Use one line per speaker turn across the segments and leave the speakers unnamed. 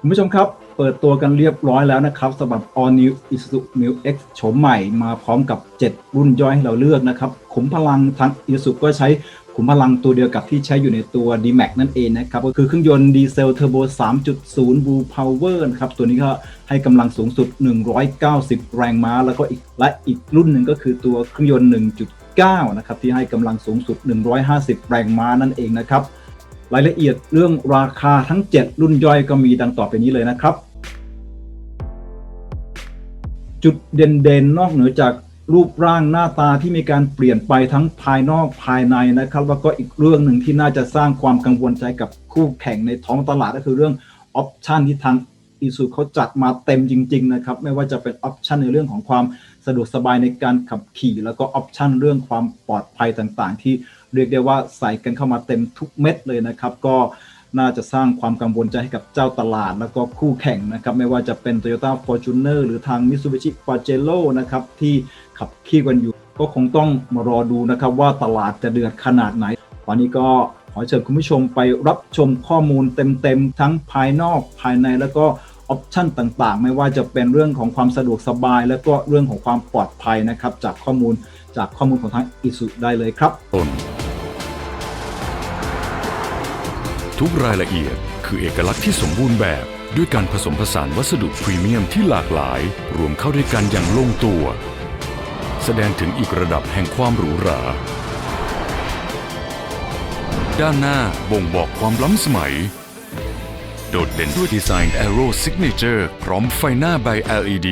คุณผู้ชมครับ เปิดตัวกันเรียบร้อยแล้วนะครับสำหรับ All New Isuzu Mu X โฉมใหม่มาพร้อมกับ 7 รุ่นย่อยให้เราเลือกนะครับขุมพลังทาง Isuzu ก็ใช้ขุมพลังตัวเดียวกับที่ใช้อยู่ในตัว D-Max นั่นเองนะครับ ก็คือเครื่องยนต์ดีเซลเทอร์โบ 3.0 Blue Power นะครับ ตัวนี้ก็ให้กำลังสูงสุด 190 แรงม้า แล้วก็อีกและอีกรุ่นหนึ่งก็คือตัวเครื่องยนต์ 1.9 นะครับ ที่ให้กำลังสูงสุด 150 แรงม้านั่นเองนะครับ รายละเอียดเรื่องราคาทั้ง 7 รุ่นย่อยก็มีดังต่อไปนี้เลยนะครับ จุดเด่นๆนอกเหนือจากรูปร่างหน้าตาที่มีการเปลี่ยนไปทั้งภายนอกภายในนะครับ แล้วก็อีกเรื่องหนึ่งที่น่าจะสร้างความกังวลใจกับคู่แข่งในท้องตลาดก็คือเรื่องออปชันที่ทางอีซูเขาจัดมาเต็มจริง ๆ นะครับ ไม่ว่าจะเป็นออปชันในเรื่องของความสะดวกสบายในการขับขี่ แล้วก็ออปชันเรื่องความปลอดภัยต่างๆ ที่ เรียกได้ว่าใส่กันเข้ามาเต็มทุกเม็ดเลยนะครับ ก็น่าจะสร้างความกังวลใจให้กับเจ้าตลาด แล้วก็คู่แข่งนะครับ ไม่ว่าจะเป็น Toyota Fortuner หรือทาง Mitsubishi Pajero นะครับ ที่ขับขี่กันอยู่ ก็คงต้องมารอดูนะครับ ว่าตลาดจะเดือดขนาดไหน ตอนนี้ก็ขอเชิญคุณผู้ชมไปรับชมข้อมูลเต็มๆ ทั้งภายนอกภายในแล้วก็ออปชันต่างๆ ไม่ว่าจะเป็นเรื่องของความสะดวกสบาย แล้วก็เรื่องของความปลอดภัยนะครับ จากข้อมูลจากข้อมูลของทางอิสุได้เลยครับ
ทุกรายละเอียด คือเอกลักษณ์ที่สมบูรณ์แบบ ด้วยการผสมผสานวัสดุพรีเมียมที่หลากหลาย รวมเข้าด้วยกันอย่างลงตัว แสดงถึงอีกระดับแห่งความหรูหรา ด้านหน้าบ่งบอกความล้ำสมัย โดดเด่นด้วยดีไซน์ Aero Signature พร้อมไฟหน้าใบ LED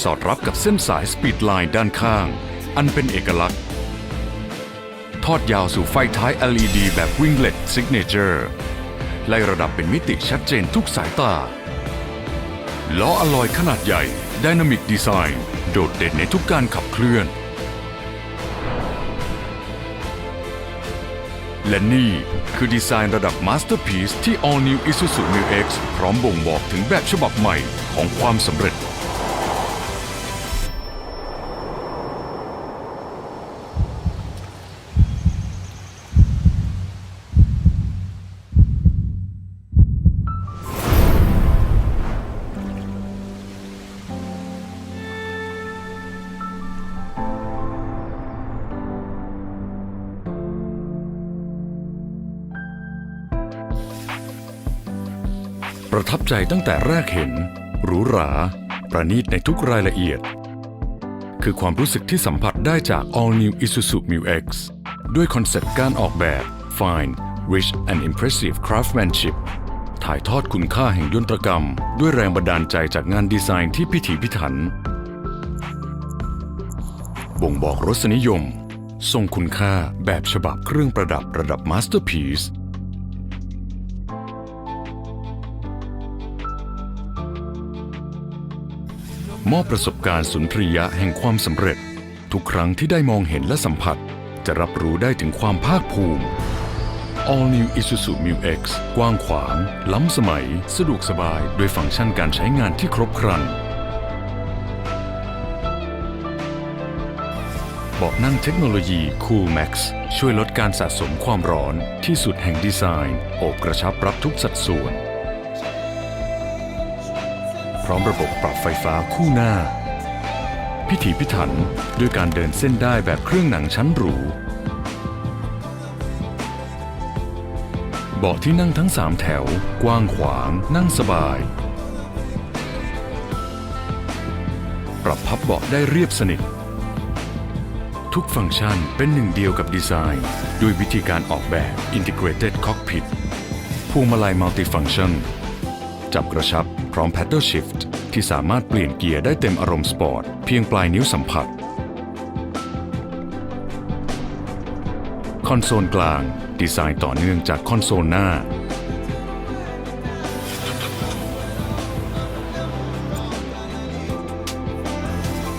สอดรับกับเส้นสายสปีดไลน์ด้านข้าง อันเป็นเอกลักษณ์ ทอดยาวสู่ไฟท้าย LED แบบ Winglet Signature ไล่ระดับเป็นมิติชัดเจนทุกสายตา ล้ออลอยขนาดใหญ่ Dynamic Design โดดเด่นในทุกการขับเคลื่อน และนี่คือดีไซน์ระดับ Masterpiece ที่ All New Isuzu Mu X พร้อมบ่งบอกถึงแบบฉบับใหม่ของความสำเร็จ ประทับใจตั้งแต่แรกเห็น หรูหรา ประณีตในทุกรายละเอียด คือความรู้สึกที่สัมผัสได้จาก All New Isuzu Mu X ด้วยคอนเซ็ปต์การออกแบบ Fine Rich and Impressive Craftsmanship ถ่ายทอดคุณค่าแห่งยนตรกรรม ด้วยแรงบันดาลใจจากงานดีไซน์ที่พิถีพิถัน บ่งบอกรสนิยม ทรงคุณค่าแบบฉบับเครื่องประดับระดับ Masterpiece มอบประสบการณ์สุนทรียะแห่งความสำเร็จ ทุกครั้งที่ได้มองเห็นและสัมผัส จะรับรู้ได้ถึงความภาคภูมิ All New Isuzu Mu X กว้างขวาง ล้ำสมัย สะดวกสบายด้วยฟังก์ชันการใช้งานที่ครบครันเบาะนั่งเทคโนโลยี Cool Max ช่วยลดการสะสมความร้อนที่สุดแห่งดีไซน์ โอบกระชับรับทุกสัดส่วน พร้อมระบบปรับไฟฟ้าคู่หน้า พิถีพิถันด้วยการเดินเส้นได้แบบเครื่องหนังชั้นหรู เบาะที่นั่งทั้ง 3 แถว กว้างขวาง นั่งสบาย ปรับพับเบาะได้เรียบสนิท ทุกฟังก์ชันเป็นหนึ่งเดียวกับดีไซน์ ด้วยวิธีการออกแบบ Integrated Cockpit พวงมาลัย Multifunction จับกระชับ พร้อม Paddle Shift ที่สามารถเปลี่ยนเกียร์ได้เต็มอารมณ์สปอร์ตเพียงปลายนิ้วสัมผัส คอนโซลกลาง ดีไซน์ต่อเนื่องจากคอนโซลหน้า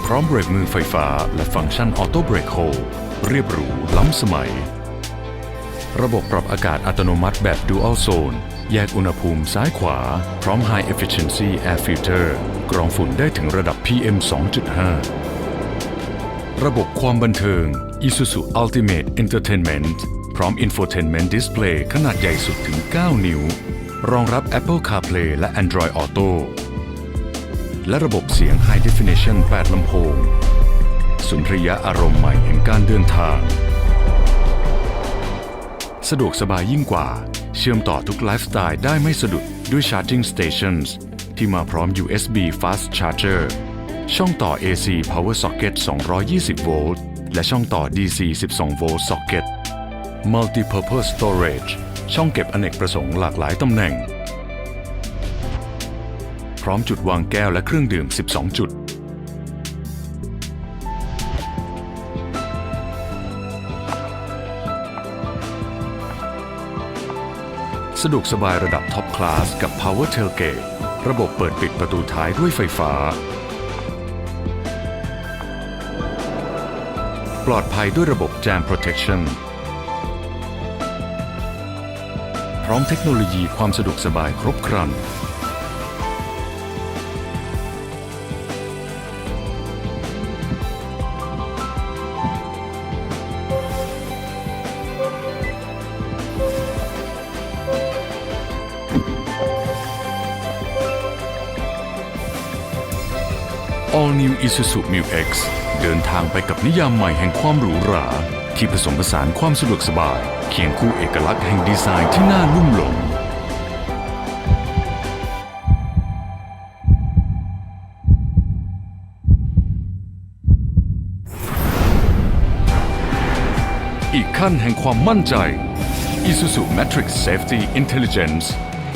พร้อมเบรกมือไฟฟ้าและฟังก์ชันออโต้เบรกโฮเรียบหรูล้ำสมัย ระบบปรับอากาศอัตโนมัติแบบ Dual Zone แยกอุณหภูมิซ้ายขวา พร้อม High Efficiency Air Filter กรองฝุ่นได้ถึงระดับ PM 2.5 ระบบความบันเทิง Isuzu Ultimate Entertainment พร้อม Infotainment Display ขนาดใหญ่สุดถึง 9 นิ้ว รองรับ Apple CarPlay และ Android Auto และระบบเสียง High Definition 8 ลำโพง สุนทรียะอารมณ์ใหม่แห่งการเดินทาง สะดวกสบายยิ่งกว่า เชื่อมต่อทุกไลฟ์สไตล์ได้ไม่สะดุดด้วย Charging Stations ที่มาพร้อม USB Fast Charger ช่องต่อ AC Power Socket 220 โวลต์ และช่องต่อ DC 12 โวลต์ Socket Multi-Purpose Storage ช่องเก็บอเนกประสงค์หลากหลายตำแหน่ง พร้อมจุดวางแก้วและเครื่องดื่ม 12 จุด สะดวกสบายระดับท็อปคลาสกับ Power Tailgate ระบบเปิดปิดประตูท้ายด้วยไฟฟ้า ปลอดภัยด้วยระบบ Jam Protection พร้อมเทคโนโลยีความสะดวกสบายครบครัน New Isuzu Mu X เดินทางไปกับนิยามใหม่แห่งความหรูหรา ที่ผสมผสานความสะดวกสบาย เคียงคู่เอกลักษณ์แห่งดีไซน์ที่น่าลุ่มหลงอีกขั้นแห่งความมั่นใจ Isuzu Matrix Safety Intelligence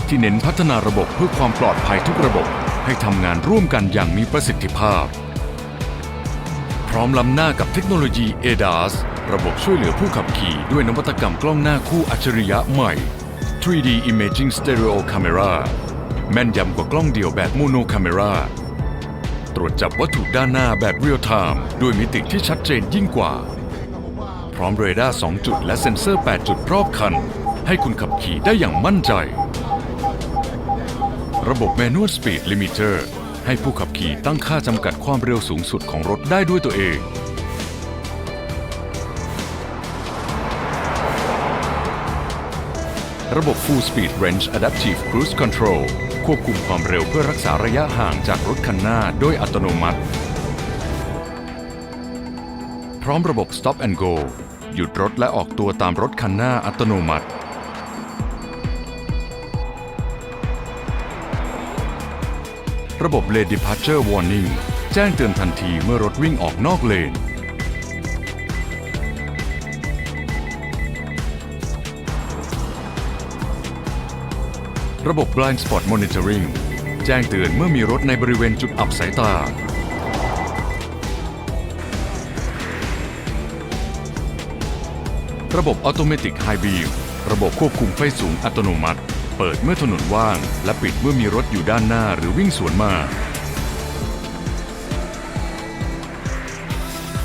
ที่เน้นพัฒนาระบบเพื่อความปลอดภัยทุกระบบ ให้ทำงานร่วมกันอย่างมีประสิทธิภาพ พร้อมล้ำหน้ากับเทคโนโลยี ADAS ระบบช่วยเหลือผู้ขับขี่ด้วยนวัตกรรมกล้องหน้าคู่อัจฉริยะใหม่ 3D Imaging Stereo Camera แม่นยำกว่ากล้องเดี่ยวแบบโมโนคาเมราตรวจจับวัตถุด้านหน้าแบบเรียลไทม์ด้วยมิติที่ชัดเจนยิ่งกว่า พร้อมเรดาร์ 2 จุดและเซ็นเซอร์ 8 จุดรอบคัน ให้คุณขับขี่ได้อย่างมั่นใจ ระบบ Manual Speed Limiter ให้ผู้ขับขี่ตั้งค่าจำกัดความเร็วสูงสุดของรถได้ด้วยตัวเอง ระบบ Full Speed Range Adaptive Cruise Control ควบคุมความเร็วเพื่อรักษาระยะห่างจากรถคันหน้าโดยอัตโนมัติ พร้อมระบบ Stop and Go หยุดรถและออกตัวตามรถคันหน้าอัตโนมัติ ระบบ Lane Departure Warning แจ้งเตือนทันทีเมื่อรถวิ่งออกนอกเลน ระบบ Blind Spot Monitoring แจ้งเตือนเมื่อมีรถในบริเวณจุดอับสายตา ระบบ Automatic High Beam ระบบควบคุมไฟสูงอัตโนมัติ เปิดเมื่อถนนว่าง และปิดเมื่อมีรถอยู่ด้านหน้าหรือวิ่งสวนมา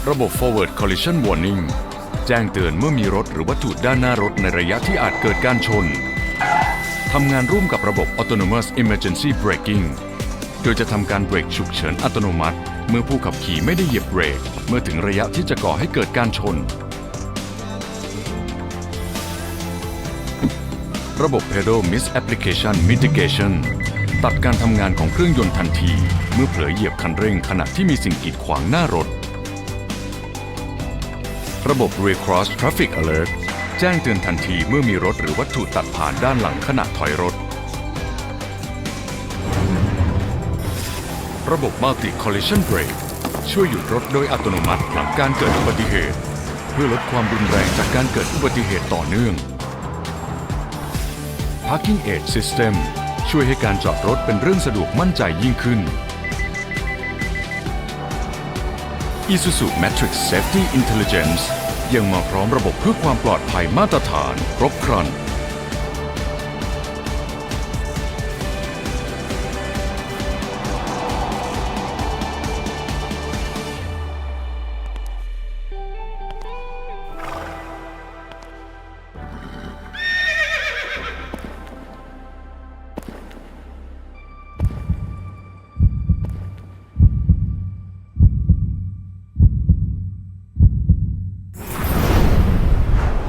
ระบบ Forward Collision Warning แจ้งเตือนเมื่อมีรถหรือวัตถุด้านหน้ารถในระยะที่อาจเกิดการชน ทำงานร่วมกับระบบ Autonomous Emergency Braking โดยจะทำการเบรกฉุกเฉินอัตโนมัติ เมื่อผู้ขับขี่ไม่ได้เหยียบเบรก เมื่อถึงระยะที่จะก่อให้เกิดการชน ระบบ Pedal Misapplication Mitigation ตัดการทำงานของเครื่องยนต์ทันที เมื่อเผลอเหยียบคันเร่งขณะที่มีสิ่งกีดขวางหน้ารถ ระบบ Rear Cross Traffic Alert แจ้งเตือนทันทีเมื่อมีรถหรือวัตถุตัดผ่านด้านหลังขณะถอยรถ ระบบ Multi Collision Brake ช่วยหยุดรถโดยอัตโนมัติหลังการเกิดอุบัติเหตุ เพื่อลดความรุนแรงจากการเกิดอุบัติเหตุต่อเนื่อง Parking Aid System ช่วยให้การจอดรถเป็นเรื่องสะดวกมั่นใจยิ่งขึ้น Isuzu Matrix Safety Intelligence ยังมาพร้อมระบบเพื่อความปลอดภัยมาตรฐาน ครบครัน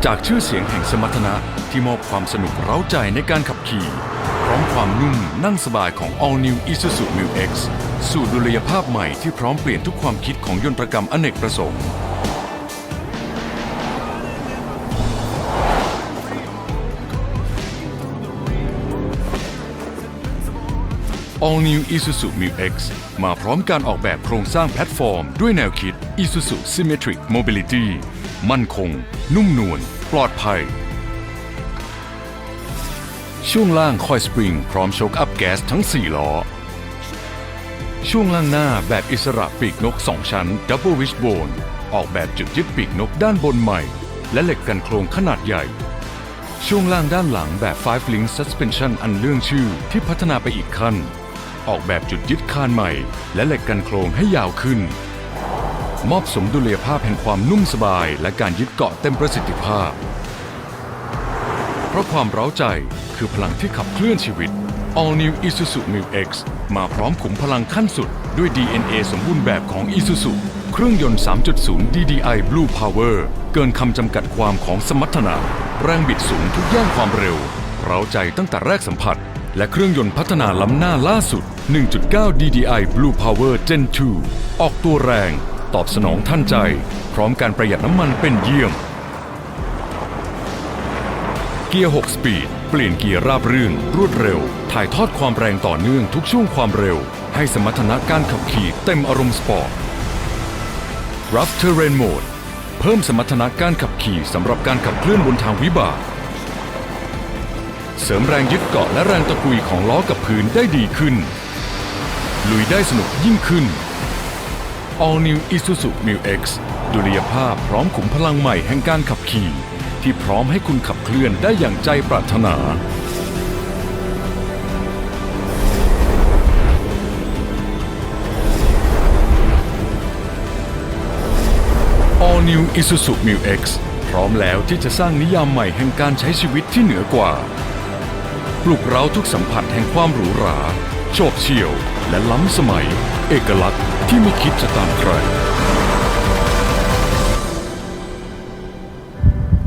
จากชื่อเสียงแห่งสมรรถนะที่มอบความสนุกเร้าใจในการขับขี่ พร้อมความนุ่มนั่งสบายของ All New Isuzu Mu X สู่ดุลยภาพใหม่ที่พร้อมเปลี่ยนทุกความคิดของยนตรกรรมอเนกประสงค์ All New Isuzu Mu X มาพร้อมการออกแบบโครงสร้างแพลตฟอร์ม ด้วยแนวคิด Isuzu Symmetric Mobility มั่นคง นุ่มนวลปลอดภัย ช่วงล่างคอยสปริง พร้อมโชคอัพแก๊สทั้ง 4 ล้อ ช่วงล่างหน้าแบบอิสระปีกนก 2 ชั้น Double Wishbone ออกแบบจุดยึดปีกนกด้านบนใหม่ และเหล็กกันโครงขนาดใหญ่ ช่วงล่างด้านหลังแบบ 5 Link Suspension อันเรื่องชื่อที่พัฒนาไปอีกขั้น ออกแบบจุดยึดคานใหม่ และเหล็กกันโครงให้ยาวขึ้น มอบสมดุลยภาพแห่งความนุ่มสบาย และการยึดเกาะเต็มประสิทธิภาพ เพราะความเร้าใจคือพลังที่ขับเคลื่อนชีวิต All New Isuzu Mu X มาพร้อมขุมพลังขั้นสุด ด้วย DNA สมบูรณ์แบบของ Isuzu เครื่องยนต์ 3.0 DDI Blue Power เกินคำจำกัดความของสมรรถนะ แรงบิดสูงทุกย่านความเร็ว เร้าใจตั้งแต่แรกสัมผัส และเครื่องยนต์พัฒนาล้ำหน้าล่าสุด 1.9 DDI Blue Power Gen 2 ออกตัวแรง ตอบสนองทันใจ พร้อมการประหยัดน้ำมันเป็นเยี่ยม เกียร์ 6 สปีด เปลี่ยนเกียร์ราบรื่น รวดเร็ว ถ่ายทอดความแรงต่อเนื่องทุกช่วงความเร็ว ให้สมรรถนะการขับขี่เต็มอารมณ์สปอร์ต Rough Terrain Mode เพิ่มสมรรถนะการขับขี่สำหรับการขับเคลื่อนบนทางวิบาก เสริมแรงยึดเกาะและแรงตะกุยของล้อกับพื้นได้ดีขึ้น ลุยได้สนุกยิ่งขึ้น All New Isuzu Mu X ดุลยภาพพร้อมขุมพลังใหม่แห่งการขับขี่ ที่พร้อมให้คุณขับเคลื่อนได้อย่างใจปรารถนา All New Isuzu Mu X พร้อมแล้วที่จะสร้างนิยามใหม่แห่งการใช้ชีวิตที่เหนือกว่า ปลุกเร้าทุกสัมผัสแห่งความหรูหรา โฉบเฉี่ยว และล้ำสมัย เอกลักษณ์ที่ไม่คิดจะตามใคร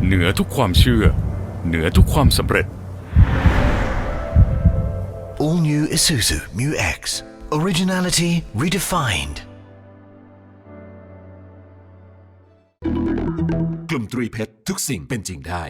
เหนือทุกความเชื่อ เหนือทุกความสำเร็จ
All new Isuzu Mu X. Originality redefined.
กลุ่มตรีเพชรทุกสิ่งเป็นจริงได้